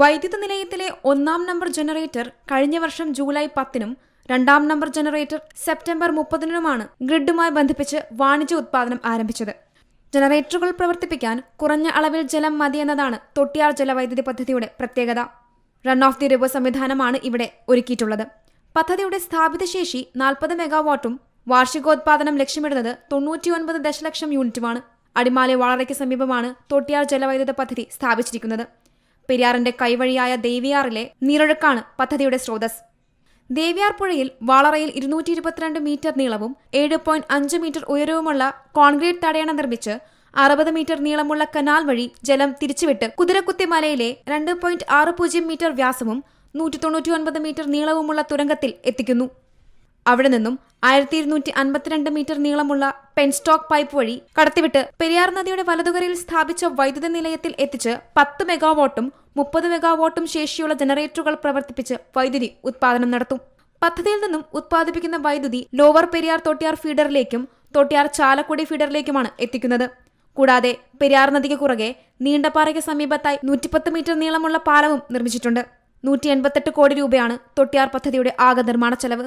വൈദ്യുത നിലയത്തിലെ ഒന്നാം number generator കഴിഞ്ഞ വർഷം ജൂലൈ പത്തിനും രണ്ടാം നമ്പർ ജനറേറ്റർ സെപ്റ്റംബർ മുപ്പതിനുമാണ് ഗ്രിഡുമായി ബന്ധിപ്പിച്ച് വാണിജ്യ ഉത്പാദനം ആരംഭിച്ചത്. ജനറേറ്ററുകൾ പ്രവർത്തിപ്പിക്കാൻ കുറഞ്ഞ അളവിൽ ജലം മതിയെന്നതാണ് തൊട്ടിയാർ ജലവൈദ്യുതി പദ്ധതിയുടെ പ്രത്യേകത. റൺ ഓഫ് ദി റിവർ സംവിധാനമാണ് ഇവിടെ ഒരുക്കിയിട്ടുള്ളത്. പദ്ധതിയുടെ സ്ഥാപിത ശേഷി നാൽപ്പത് മെഗാവാട്ടും വാർഷികോത്പാദനം ലക്ഷ്യമിടുന്നത് തൊണ്ണൂറ്റിയൊൻപത് ദശലക്ഷം യൂണിറ്റുമാണ്. അടിമാലി വളറയ്ക്ക് സമീപമാണ് തൊട്ടിയാർ ജലവൈദ്യുത പദ്ധതി സ്ഥാപിച്ചിരിക്കുന്നത്. പെരിയാറിന്റെ കൈവഴിയായ ദേവിയാറിലെ നീരൊഴുക്കാണ് പദ്ധതിയുടെ സ്രോതസ്. ദേവിയാർ പുഴയിൽ വാളറയിൽ ഇരുന്നൂറ്റി ഇരുപത്തിരണ്ട് മീറ്റർ നീളവും ഏഴ് പോയിന്റ് അഞ്ച് മീറ്റർ ഉയരവുമുള്ള കോൺക്രീറ്റ് തടയണ നിർമ്മിച്ച് അറുപത് മീറ്റർ നീളമുള്ള കനാൽ വഴി ജലം തിരിച്ചുവിട്ട് കുതിരക്കുത്തി മലയിലെ രണ്ട് പോയിന്റ് ആറ് പൂജ്യം മീറ്റർ വ്യാസവും നൂറ്റി തൊണ്ണൂറ്റി ഒൻപത് മീറ്റർ നീളവുമുള്ള തുരങ്കത്തിൽ എത്തിക്കുന്നു. അവിടെ നിന്നും ആയിരത്തി ഇരുന്നൂറ്റി അൻപത്തിരണ്ട് മീറ്റർ നീളമുള്ള പെൻസ്റ്റോക്ക് പൈപ്പ് വഴി കടത്തിവിട്ട് പെരിയാർ നദിയുടെ വലതുകരയിൽ സ്ഥാപിച്ച വൈദ്യുത നിലയത്തിൽ എത്തിച്ച് പത്ത് മെഗാവാട്ടും മുപ്പത് മെഗാവാട്ടും ശേഷിയുള്ള ജനറേറ്ററുകൾ പ്രവർത്തിപ്പിച്ച് വൈദ്യുതി ഉത്പാദനം നടത്തും. പദ്ധതിയിൽ നിന്നും ഉത്പാദിപ്പിക്കുന്ന വൈദ്യുതി ലോവർ പെരിയാർ തൊട്ടിയാർ ഫീഡറിലേക്കും തൊട്ടിയാർ ചാലക്കുടി ഫീഡറിലേക്കുമാണ് എത്തിക്കുന്നത്. കൂടാതെ പെരിയാർ നദിക്ക് കുറുകെ നീണ്ടപ്പാറയ്ക്ക് സമീപത്തായി നൂറ്റിപ്പത്ത് മീറ്റർ നീളമുള്ള പാലവും നിർമ്മിച്ചിട്ടുണ്ട്. നൂറ്റി എൺപത്തെട്ട് കോടി രൂപയാണ് തൊട്ടിയാർ പദ്ധതിയുടെ ആകെ നിർമ്മാണ ചെലവ്